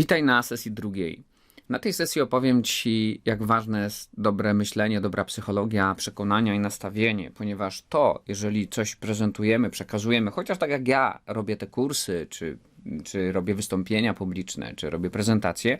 Witaj na sesji drugiej. Na tej sesji opowiem Ci, jak ważne jest dobre myślenie, dobra psychologia, przekonania i nastawienie, ponieważ to, jeżeli coś prezentujemy, przekazujemy, chociaż tak jak ja robię te kursy, czy, czy robię wystąpienia publiczne, czy robię prezentacje,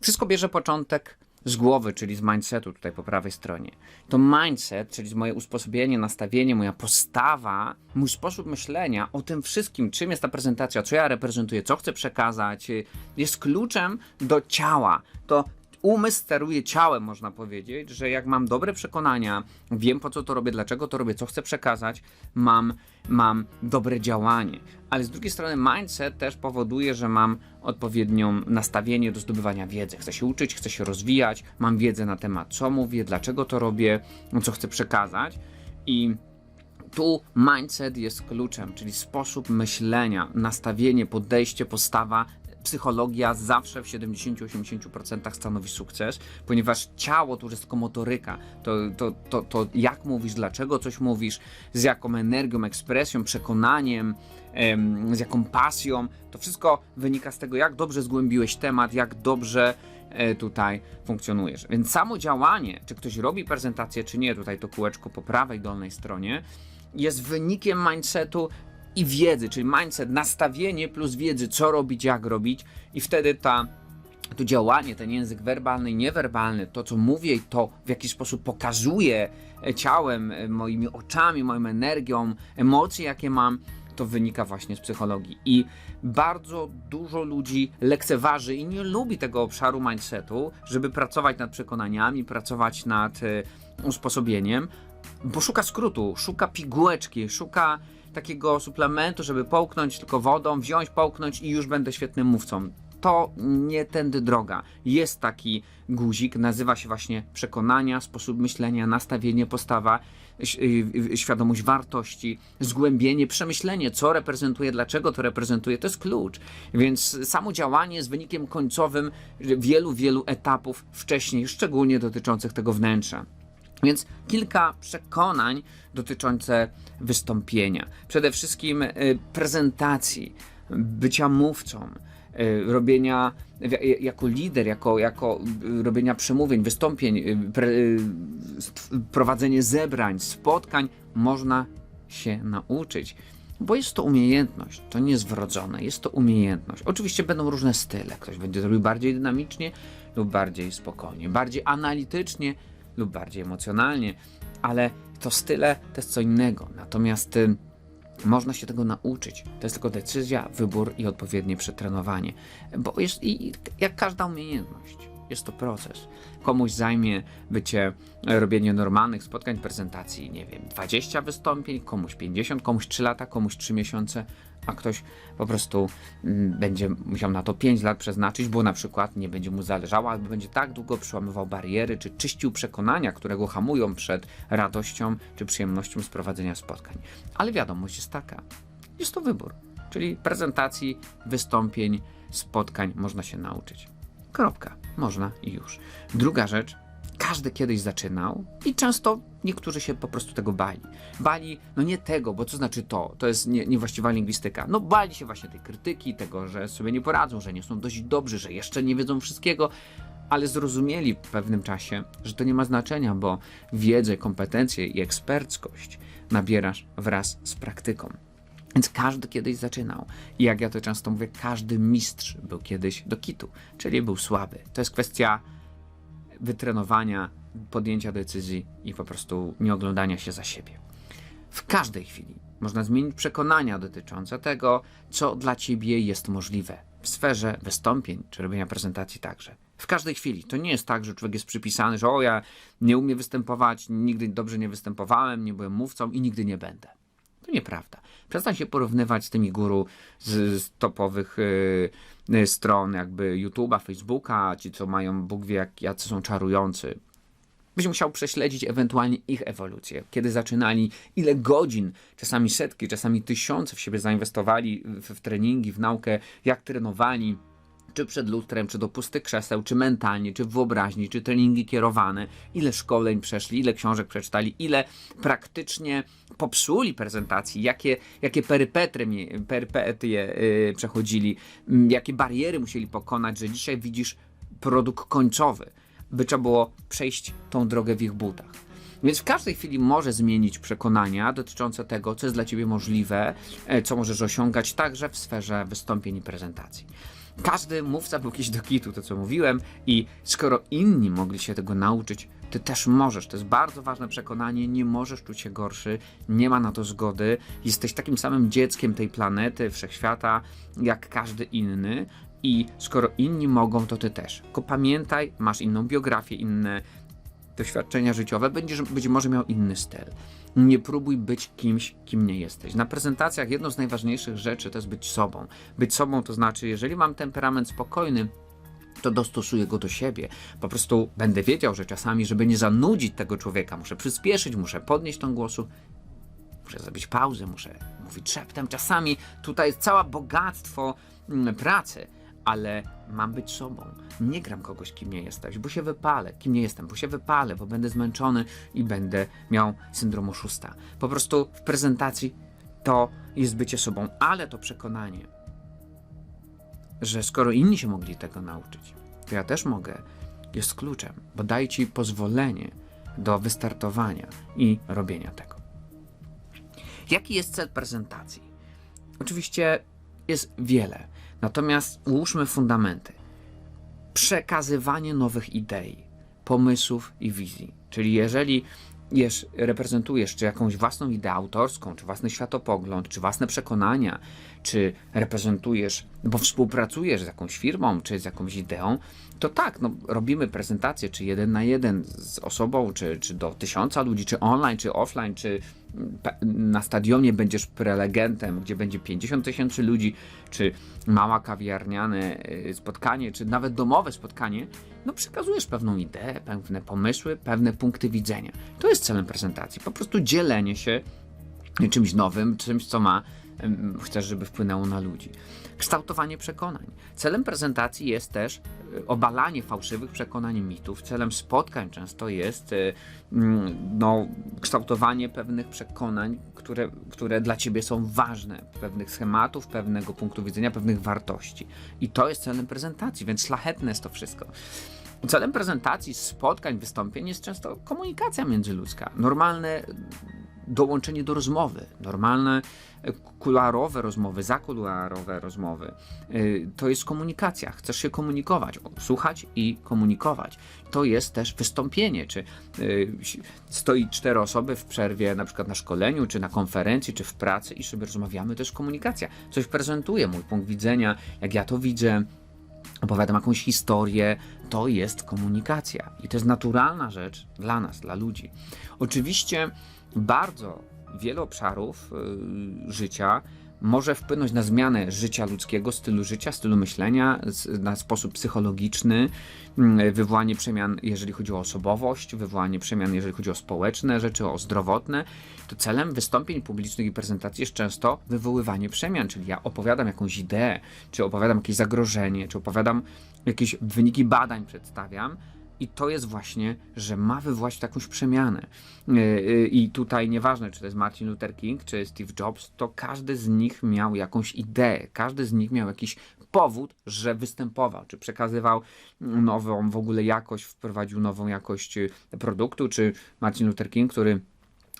wszystko bierze początek z głowy, czyli z mindsetu tutaj po prawej stronie. To mindset, czyli moje usposobienie, nastawienie, moja postawa, mój sposób myślenia o tym wszystkim, czym jest ta prezentacja, co ja reprezentuję, co chcę przekazać, jest kluczem do ciała. To umysł steruje ciałem, można powiedzieć, że jak mam dobre przekonania, wiem po co to robię, dlaczego to robię, co chcę przekazać, mam, mam dobre działanie. Ale z drugiej strony mindset też powoduje, że mam odpowiednią nastawienie do zdobywania wiedzy. Chcę się uczyć, chcę się rozwijać, mam wiedzę na temat, co mówię, dlaczego to robię, co chcę przekazać i tu mindset jest kluczem, czyli sposób myślenia, nastawienie, podejście, postawa psychologia zawsze w 70-80% stanowi sukces, ponieważ ciało to już jest tylko motoryka. To, to, to, to jak mówisz, dlaczego coś mówisz, z jaką energią, ekspresją, przekonaniem, em, z jaką pasją, to wszystko wynika z tego, jak dobrze zgłębiłeś temat, jak dobrze e, tutaj funkcjonujesz. Więc samo działanie, czy ktoś robi prezentację, czy nie, tutaj to kółeczko po prawej dolnej stronie, jest wynikiem mindsetu i wiedzy, czyli mindset, nastawienie plus wiedzy, co robić, jak robić, i wtedy ta to działanie, ten język werbalny i niewerbalny, to co mówię i to w jaki sposób pokazuję ciałem, e, moimi oczami, moją energią, emocje jakie mam, to wynika właśnie z psychologii. I bardzo dużo ludzi lekceważy i nie lubi tego obszaru mindsetu, żeby pracować nad przekonaniami, pracować nad e, usposobieniem, bo szuka skrótu, szuka pigułeczki, szuka takiego suplementu, żeby połknąć tylko wodą, wziąć, połknąć i już będę świetnym mówcą. To nie tędy droga. Jest taki guzik, nazywa się właśnie przekonania, sposób myślenia, nastawienie, postawa, świadomość wartości, zgłębienie, przemyślenie, co reprezentuje, dlaczego to reprezentuje, to jest klucz. Więc samo działanie jest wynikiem końcowym wielu, wielu etapów wcześniej, szczególnie dotyczących tego wnętrza. Więc kilka przekonań dotyczące wystąpienia. Przede wszystkim y, prezentacji, bycia mówcą, y, robienia jako lider, jako, jako y, robienia przemówień, wystąpień, pre, prowadzenie zebrań, spotkań można się nauczyć. Bo jest to umiejętność, to nie jest wrodzone, jest to umiejętność. Oczywiście będą różne style. Ktoś będzie robił bardziej dynamicznie lub bardziej spokojnie, bardziej analitycznie lub bardziej emocjonalnie, ale to style to jest co innego. Natomiast y, można się tego nauczyć. To jest tylko decyzja, wybór i odpowiednie przetrenowanie. Bo jest i, jak każda umiejętność. Jest to proces. Komuś zajmie bycie, robienie normalnych spotkań, prezentacji, nie wiem, 20 wystąpień, komuś 50, komuś 3 lata, komuś 3 miesiące, a ktoś po prostu mm, będzie musiał na to 5 lat przeznaczyć, bo na przykład nie będzie mu zależało, albo będzie tak długo przełamywał bariery, czy czyścił przekonania, które go hamują przed radością czy przyjemnością z prowadzenia spotkań. Ale wiadomość jest taka: jest to wybór, czyli prezentacji, wystąpień, spotkań można się nauczyć. Kropka. Można i już. Druga rzecz, każdy kiedyś zaczynał i często niektórzy się po prostu tego bali. Bali, no nie tego, bo co znaczy to? To jest nie, niewłaściwa lingwistyka. No bali się właśnie tej krytyki, tego, że sobie nie poradzą, że nie są dość dobrzy, że jeszcze nie wiedzą wszystkiego, ale zrozumieli w pewnym czasie, że to nie ma znaczenia, bo wiedzę, kompetencje i eksperckość nabierasz wraz z praktyką. Więc każdy kiedyś zaczynał. I jak ja to często mówię, każdy mistrz był kiedyś do kitu, czyli był słaby. To jest kwestia wytrenowania, podjęcia decyzji i po prostu nie oglądania się za siebie. W każdej chwili można zmienić przekonania dotyczące tego, co dla ciebie jest możliwe w sferze wystąpień czy robienia prezentacji także. W każdej chwili. To nie jest tak, że człowiek jest przypisany, że o ja nie umiem występować, nigdy dobrze nie występowałem, nie byłem mówcą i nigdy nie będę. To nieprawda. Przestań się porównywać z tymi guru z, z topowych y, stron, jakby YouTube'a, Facebooka, ci co mają, Bóg wie, jak, jacy są czarujący. Byś musiał prześledzić ewentualnie ich ewolucję. Kiedy zaczynali, ile godzin, czasami setki, czasami tysiące w siebie zainwestowali w, w treningi, w naukę, jak trenowali, czy przed lustrem, czy do pustych krzeseł, czy mentalnie, czy w wyobraźni, czy treningi kierowane, ile szkoleń przeszli, ile książek przeczytali, ile praktycznie popsuli prezentacji, jakie, jakie perypetry, yy, przechodzili, mm, jakie bariery musieli pokonać, że dzisiaj widzisz produkt końcowy, by trzeba było przejść tą drogę w ich butach. Więc w każdej chwili może zmienić przekonania dotyczące tego, co jest dla ciebie możliwe, e, co możesz osiągać także w sferze wystąpień i prezentacji. Każdy mówca był kiedyś do kitu, to co mówiłem, i skoro inni mogli się tego nauczyć, ty też możesz. To jest bardzo ważne przekonanie. Nie możesz czuć się gorszy, nie ma na to zgody. Jesteś takim samym dzieckiem tej planety, wszechświata, jak każdy inny. I skoro inni mogą, to ty też. Tylko pamiętaj, masz inną biografię, inne doświadczenia życiowe, będziesz być może miał inny styl. Nie próbuj być kimś, kim nie jesteś. Na prezentacjach jedną z najważniejszych rzeczy to jest być sobą. Być sobą to znaczy, jeżeli mam temperament spokojny, to dostosuję go do siebie. Po prostu będę wiedział, że czasami, żeby nie zanudzić tego człowieka, muszę przyspieszyć, muszę podnieść ton głosu, muszę zrobić pauzę, muszę mówić szeptem. Czasami tutaj jest całe bogactwo mm, pracy, ale mam być sobą. Nie gram kogoś, kim nie jesteś, bo się wypalę. Kim nie jestem, bo się wypalę, bo będę zmęczony i będę miał syndrom oszusta. Po prostu w prezentacji to jest bycie sobą, ale to przekonanie, że skoro inni się mogli tego nauczyć, to ja też mogę, jest kluczem, bo daje ci pozwolenie do wystartowania i robienia tego. Jaki jest cel prezentacji? Oczywiście jest wiele, natomiast ułóżmy fundamenty. Przekazywanie nowych idei, pomysłów i wizji. Czyli jeżeli reprezentujesz czy jakąś własną ideę autorską, czy własny światopogląd, czy własne przekonania, czy reprezentujesz, bo współpracujesz z jakąś firmą, czy z jakąś ideą, to tak, no, robimy prezentację, czy jeden na jeden z osobą, czy, czy do tysiąca ludzi, czy online, czy offline, czy na stadionie będziesz prelegentem, gdzie będzie 50 tysięcy ludzi, czy mała kawiarniane y, spotkanie, czy nawet domowe spotkanie, no przekazujesz pewną ideę, pewne pomysły, pewne punkty widzenia. To jest celem prezentacji. Po prostu dzielenie się czymś nowym, czymś, co ma, chcesz, żeby wpłynęło na ludzi. Kształtowanie przekonań. Celem prezentacji jest też e, obalanie fałszywych przekonań mitów. Celem spotkań często jest e, mm, no, kształtowanie pewnych przekonań, które, które dla ciebie są ważne, pewnych schematów, pewnego punktu widzenia, pewnych wartości. I to jest celem prezentacji, więc szlachetne jest to wszystko. Celem prezentacji, spotkań, wystąpień jest często komunikacja międzyludzka. Normalne dołączenie do rozmowy, normalne e, kuluarowe rozmowy, zakuluarowe rozmowy. Y, To jest komunikacja. Chcesz się komunikować, słuchać i komunikować. To jest też wystąpienie, czy si- stoi cztery osoby w przerwie, na przykład na szkoleniu, czy na konferencji, czy w pracy i sobie rozmawiamy, to jest komunikacja. Coś prezentuję, mój punkt widzenia, jak ja to widzę, opowiadam jakąś historię, to jest komunikacja. I to jest naturalna rzecz dla nas, dla ludzi. Oczywiście bardzo wiele obszarów y, życia może wpłynąć na zmianę życia ludzkiego, stylu życia, stylu myślenia, na sposób psychologiczny, mm, wywołanie przemian, jeżeli chodzi o osobowość, wywołanie przemian, jeżeli chodzi o społeczne rzeczy, o zdrowotne. To celem wystąpień publicznych i prezentacji jest często wywoływanie przemian, czyli ja opowiadam jakąś ideę, czy opowiadam jakieś zagrożenie, czy opowiadam jakieś wyniki badań, przedstawiam. I to jest właśnie, że ma wywołać jakąś przemianę. Yy, yy, I tutaj nieważne, czy to jest Martin Luther King, czy Steve Jobs, to każdy z nich miał jakąś ideę, każdy z nich miał jakiś powód, że występował, czy przekazywał nową w ogóle jakość, wprowadził nową jakość yy, produktu, czy Martin Luther King, który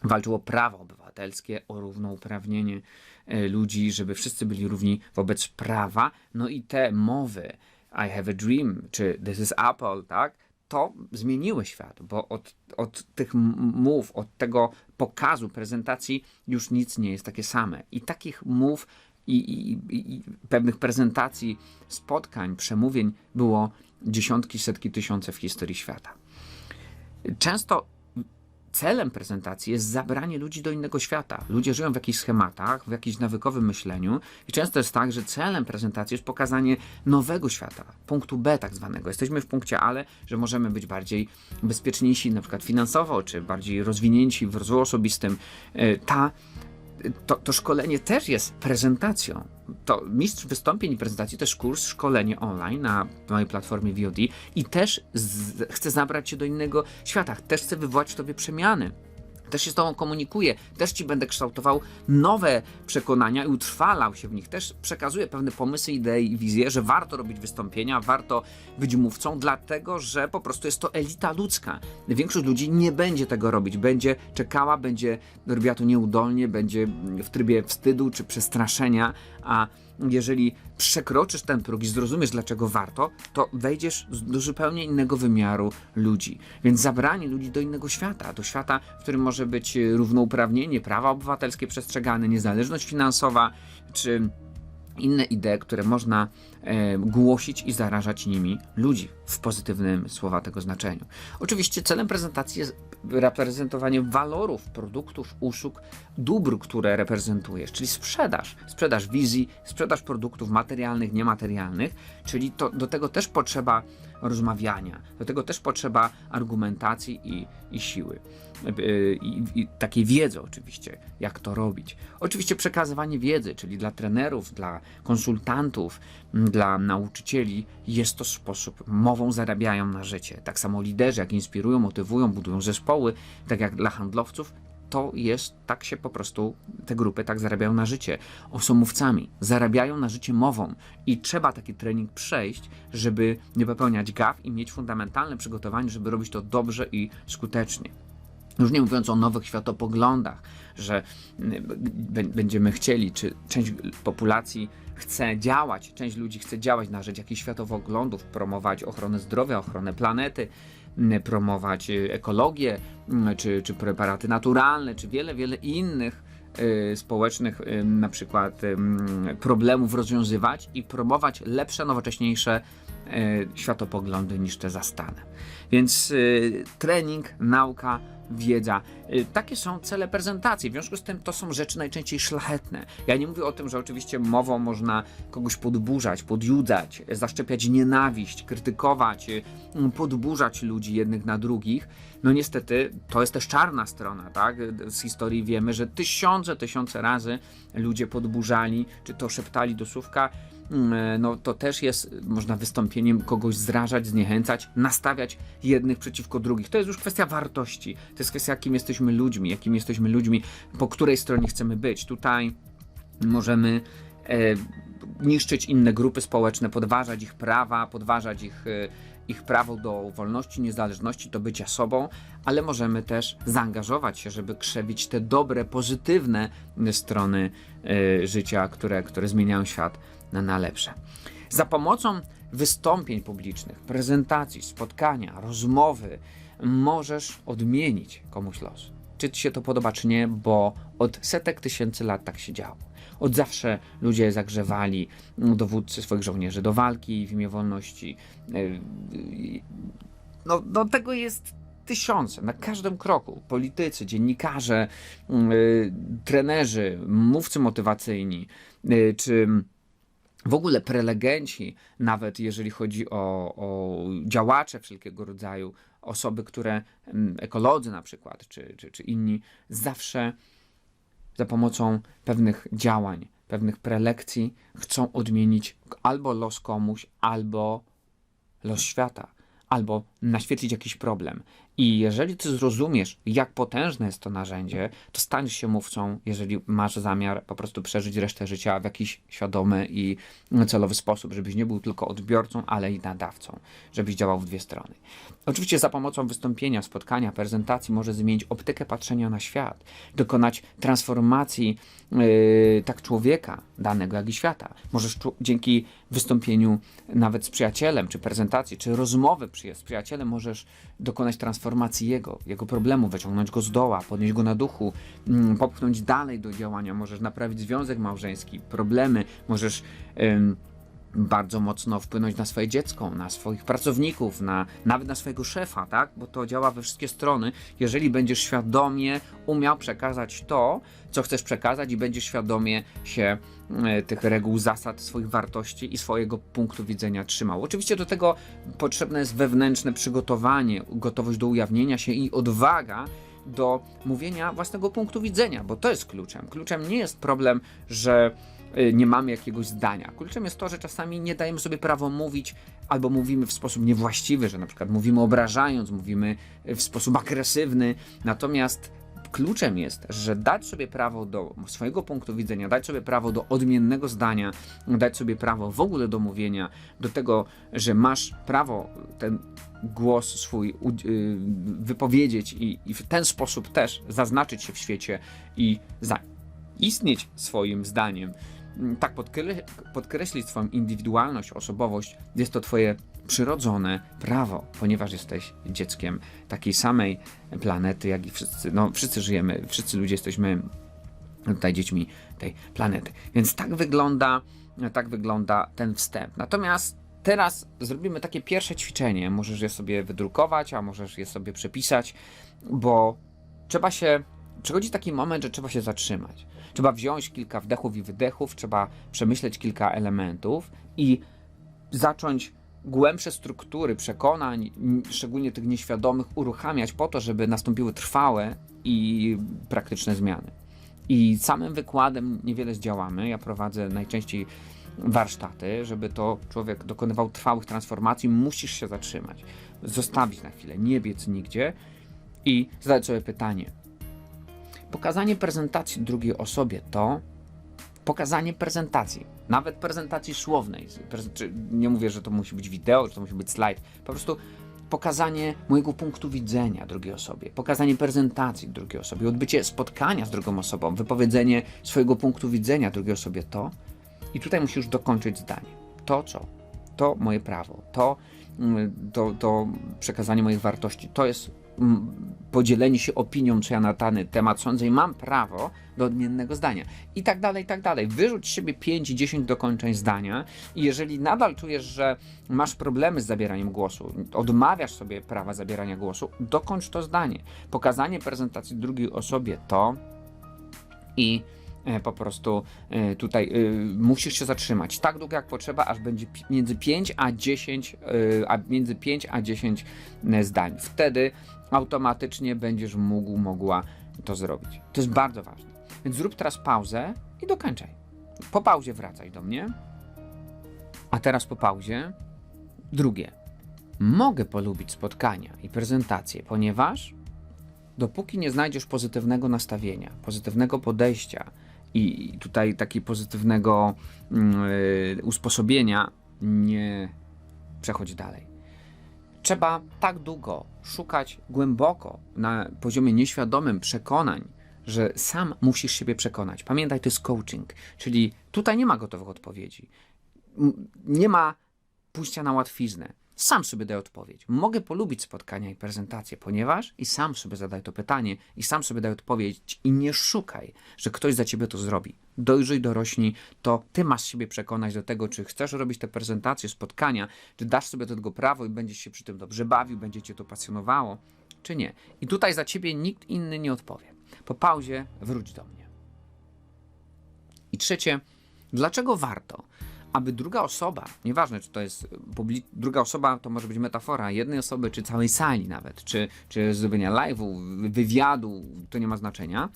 walczył o prawa obywatelskie, o równouprawnienie e, ludzi, żeby wszyscy byli równi wobec prawa. No i te mowy I have a dream, czy This is Apple, tak? To zmieniły świat, bo od, od tych mów, od tego pokazu, prezentacji już nic nie jest takie same. I takich mów i, i, i pewnych prezentacji, spotkań, przemówień było dziesiątki, setki, tysiące w historii świata. Często celem prezentacji jest zabranie ludzi do innego świata. Ludzie żyją w jakichś schematach, w jakimś nawykowym myśleniu i często jest tak, że celem prezentacji jest pokazanie nowego świata, punktu B tak zwanego. Jesteśmy w punkcie ale że możemy być bardziej bezpieczniejsi na przykład finansowo, czy bardziej rozwinięci w rozwoju osobistym. E, Ta, to, to szkolenie też jest prezentacją. To mistrz wystąpień i prezentacji, też kurs, szkolenie online na mojej platformie VOD i też z, chcę zabrać cię do innego świata, też chcę wywołać w tobie przemiany. Też się z Tobą komunikuję, też Ci będę kształtował nowe przekonania i utrwalał się w nich. Też przekazuję pewne pomysły, idee i wizje, że warto robić wystąpienia, warto być mówcą, dlatego że po prostu jest to elita ludzka. Większość ludzi nie będzie tego robić, będzie czekała, będzie robiła to nieudolnie, będzie w trybie wstydu czy przestraszenia, a jeżeli przekroczysz ten próg i zrozumiesz, dlaczego warto, to wejdziesz do zupełnie innego wymiaru ludzi. Więc zabranie ludzi do innego świata, do świata, w którym może być e, równouprawnienie, prawa obywatelskie przestrzegane, niezależność finansowa, czy inne idee, które można e, głosić i zarażać nimi ludzi w pozytywnym słowa tego znaczeniu. Oczywiście celem prezentacji jest reprezentowanie walorów, produktów, usług, dóbr, które reprezentujesz, czyli sprzedaż. Sprzedaż wizji, sprzedaż produktów materialnych, niematerialnych, czyli to, do tego też potrzeba rozmawiania, do tego też potrzeba argumentacji i, i siły. Yy, I, I takiej wiedzy oczywiście, jak to robić. Oczywiście przekazywanie wiedzy, czyli dla trenerów, dla konsultantów, dla nauczycieli, jest to sposób, mową zarabiają na życie. Tak samo liderzy, jak inspirują, motywują, budują zespoły, tak jak dla handlowców, to jest, tak się po prostu te grupy tak zarabiają na życie. O, są mówcami, zarabiają na życie mową i trzeba taki trening przejść, żeby nie popełniać gaf i mieć fundamentalne przygotowanie, żeby robić to dobrze i skutecznie. Już nie mówiąc o nowych światopoglądach, że będziemy chcieli, czy część populacji chce działać, część ludzi chce działać na rzecz jakichś światopoglądów, promować ochronę zdrowia, ochronę planety, promować y, ekologię, czy, czy preparaty naturalne, czy wiele, wiele innych y, społecznych y, na przykład problemów rozwiązywać i promować lepsze, nowocześniejsze światopoglądy niż te zastane. Więc trening, nauka, wiedza. Y, Takie są cele prezentacji. W związku z tym to są rzeczy najczęściej szlachetne. Ja nie mówię o tym, że oczywiście mową można kogoś podburzać, podjudzać, zaszczepiać nienawiść, krytykować, y, mm, podburzać ludzi jednych na drugich. No niestety to jest też czarna strona, tak? Z historii wiemy, że tysiące, tysiące razy ludzie podburzali, czy to szeptali do słówka, no to też jest, można wystąpieniem kogoś zrażać, zniechęcać, nastawiać jednych przeciwko drugich. To jest już kwestia wartości. To jest kwestia, jakim jesteśmy ludźmi, jakim jesteśmy ludźmi, po której stronie chcemy być. Tutaj możemy e, niszczyć inne grupy społeczne, podważać ich prawa, podważać ich, e, ich prawo do wolności, niezależności, do bycia sobą, ale możemy też zaangażować się, żeby krzewić te dobre, pozytywne strony e, życia, które, które zmieniają świat na, na lepsze. Za pomocą wystąpień publicznych, prezentacji, spotkania, rozmowy możesz odmienić komuś los. Czy ci się to podoba, czy nie, bo od setek tysięcy lat tak się działo. Od zawsze ludzie zagrzewali mm, dowódcy swoich żołnierzy do walki w imię wolności. Yy, No, no tego jest tysiące, na każdym kroku. Politycy, dziennikarze, yy, trenerzy, mówcy motywacyjni, yy, czy w ogóle prelegenci, nawet jeżeli chodzi o, o działacze wszelkiego rodzaju, osoby, które, mm, ekolodzy na przykład, czy, czy, czy inni, zawsze za pomocą pewnych działań, pewnych prelekcji chcą odmienić albo los komuś, albo los świata, albo naświetlić jakiś problem. I jeżeli ty zrozumiesz, jak potężne jest to narzędzie, to staniesz się mówcą, jeżeli masz zamiar po prostu przeżyć resztę życia w jakiś świadomy i celowy sposób, żebyś nie był tylko odbiorcą, ale i nadawcą, żebyś działał w dwie strony. Oczywiście za pomocą wystąpienia, spotkania, prezentacji może zmienić optykę patrzenia na świat, dokonać transformacji yy, tak człowieka danego, jak i świata. Możesz dzięki wystąpieniu nawet z przyjacielem, czy prezentacji, czy rozmowy z przyjacielem, możesz dokonać transformacji jego, jego problemu, wyciągnąć go z doła, podnieść go na duchu, mm, popchnąć dalej do działania, możesz naprawić związek małżeński, problemy, możesz bardzo mocno wpłynąć na swoje dziecko, na swoich pracowników, na, nawet na swojego szefa, tak? Bo to działa we wszystkie strony. Jeżeli będziesz świadomie umiał przekazać to, co chcesz przekazać i będziesz świadomie się e, tych reguł, zasad, swoich wartości i swojego punktu widzenia trzymał. Oczywiście do tego potrzebne jest wewnętrzne przygotowanie, gotowość do ujawnienia się i odwaga do mówienia własnego punktu widzenia, bo to jest kluczem. Kluczem nie jest problem, że nie mamy jakiegoś zdania. Kluczem jest to, że czasami nie dajemy sobie prawo mówić, albo mówimy w sposób niewłaściwy, że na przykład mówimy obrażając, mówimy w sposób agresywny. Natomiast kluczem jest, że dać sobie prawo do swojego punktu widzenia, dać sobie prawo do odmiennego zdania, dać sobie prawo w ogóle do mówienia, do tego, że masz prawo ten głos swój y, wypowiedzieć i, i w ten sposób też zaznaczyć się w świecie i zaistnieć swoim zdaniem. Mm, Tak podkre- podkreślić swoją indywidualność, osobowość, jest to twoje przyrodzone prawo, ponieważ jesteś dzieckiem takiej samej planety, jak i wszyscy. No, wszyscy żyjemy, wszyscy ludzie jesteśmy tutaj dziećmi tej planety. Więc tak wygląda, tak wygląda ten wstęp. Natomiast teraz zrobimy takie pierwsze ćwiczenie. Możesz je sobie wydrukować, a możesz je sobie przepisać, bo trzeba się. Przychodzi taki moment, że trzeba się zatrzymać. Trzeba wziąć kilka wdechów i wydechów, trzeba przemyśleć kilka elementów i zacząć głębsze struktury przekonań, szczególnie tych nieświadomych, uruchamiać po to, żeby nastąpiły trwałe i praktyczne zmiany. I samym wykładem niewiele zdziałamy. Ja prowadzę najczęściej warsztaty, żeby to człowiek dokonywał trwałych transformacji, musisz się zatrzymać, zostawić na chwilę, nie biec nigdzie i zadać sobie pytanie. Pokazanie prezentacji drugiej osobie to pokazanie prezentacji, nawet prezentacji słownej. Nie mówię, że to musi być wideo, że to musi być slajd. Po prostu pokazanie mojego punktu widzenia drugiej osobie, pokazanie prezentacji drugiej osobie, odbycie spotkania z drugą osobą, wypowiedzenie swojego punktu widzenia drugiej osobie to. I tutaj musisz dokończyć zdanie. To co? To moje prawo. To, mm, to, to przekazanie moich wartości. To jest mm, podzielenie się opinią, czy ja na dany temat sądzę i mam prawo do odmiennego zdania. I tak dalej, i tak dalej. Wyrzuć siebie 5-10 dokończeń zdania i jeżeli nadal czujesz, że masz problemy z zabieraniem głosu, odmawiasz sobie prawa zabierania głosu, dokończ to zdanie. Pokazanie prezentacji drugiej osobie to i e, po prostu e, tutaj e, musisz się zatrzymać tak długo jak potrzeba, aż będzie między 5 a 10, e, a między 5 a 10 zdań. Wtedy automatycznie będziesz mógł, mogła to zrobić. To jest bardzo ważne. Więc zrób teraz pauzę i dokończaj. Po pauzie wracaj do mnie. A teraz po pauzie drugie. Mogę polubić spotkania i prezentacje, ponieważ dopóki nie znajdziesz pozytywnego nastawienia, pozytywnego podejścia i tutaj takiego pozytywnego mm, y, usposobienia, nie przechodź dalej. Trzeba tak długo szukać głęboko na poziomie nieświadomym przekonań, że sam musisz siebie przekonać. Pamiętaj, to jest coaching, czyli tutaj nie ma gotowych odpowiedzi. Nie ma pójścia na łatwiznę. Sam sobie daj odpowiedź. Mogę polubić spotkania i prezentacje, ponieważ i sam sobie zadaj to pytanie, i sam sobie daj odpowiedź, i nie szukaj, że ktoś za ciebie to zrobi. Dojrzyj, dorośnij, to ty masz siebie przekonać do tego, czy chcesz robić te prezentacje, spotkania, czy dasz sobie do tego prawo i będziesz się przy tym dobrze bawił, będzie cię to pasjonowało, czy nie. I tutaj za ciebie nikt inny nie odpowie. Po pauzie wróć do mnie. I trzecie, dlaczego warto, aby druga osoba, nieważne czy to jest publi- druga osoba, to może być metafora jednej osoby, czy całej sali nawet, czy, czy zrobienia live'u, wy- wywiadu, to nie ma znaczenia.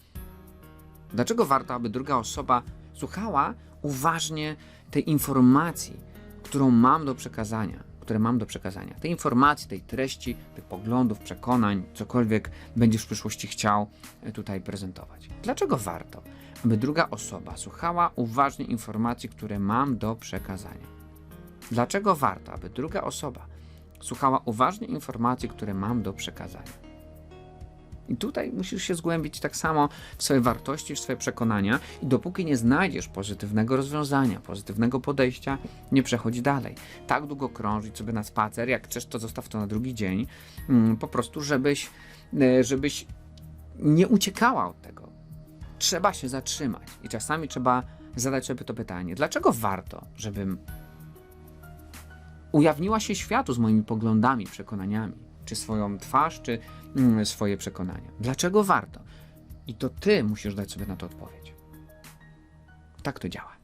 Dlaczego warto, aby druga osoba słuchała uważnie tej informacji, którą mam do przekazania, które mam do przekazania, tej informacji, tej treści, tych poglądów, przekonań, cokolwiek będziesz w przyszłości chciał e, tutaj prezentować. Dlaczego warto, aby druga osoba słuchała uważnie informacji, które mam do przekazania? Dlaczego warto, aby druga osoba słuchała uważnie informacji, które mam do przekazania? I tutaj musisz się zgłębić tak samo w swoje wartości, w swoje przekonania, i dopóki nie znajdziesz pozytywnego rozwiązania, pozytywnego podejścia, nie przechodź dalej. Tak długo krążyć sobie na spacer, jak chcesz, to zostaw to na drugi dzień, mm, po prostu, żebyś, e, żebyś nie uciekała od tego. Trzeba się zatrzymać i czasami trzeba zadać sobie to pytanie: dlaczego warto, żebym ujawniła się światu z moimi poglądami, przekonaniami, czy swoją twarz, czy mm, swoje przekonania. Dlaczego warto? I to ty musisz dać sobie na to odpowiedź. Tak to działa.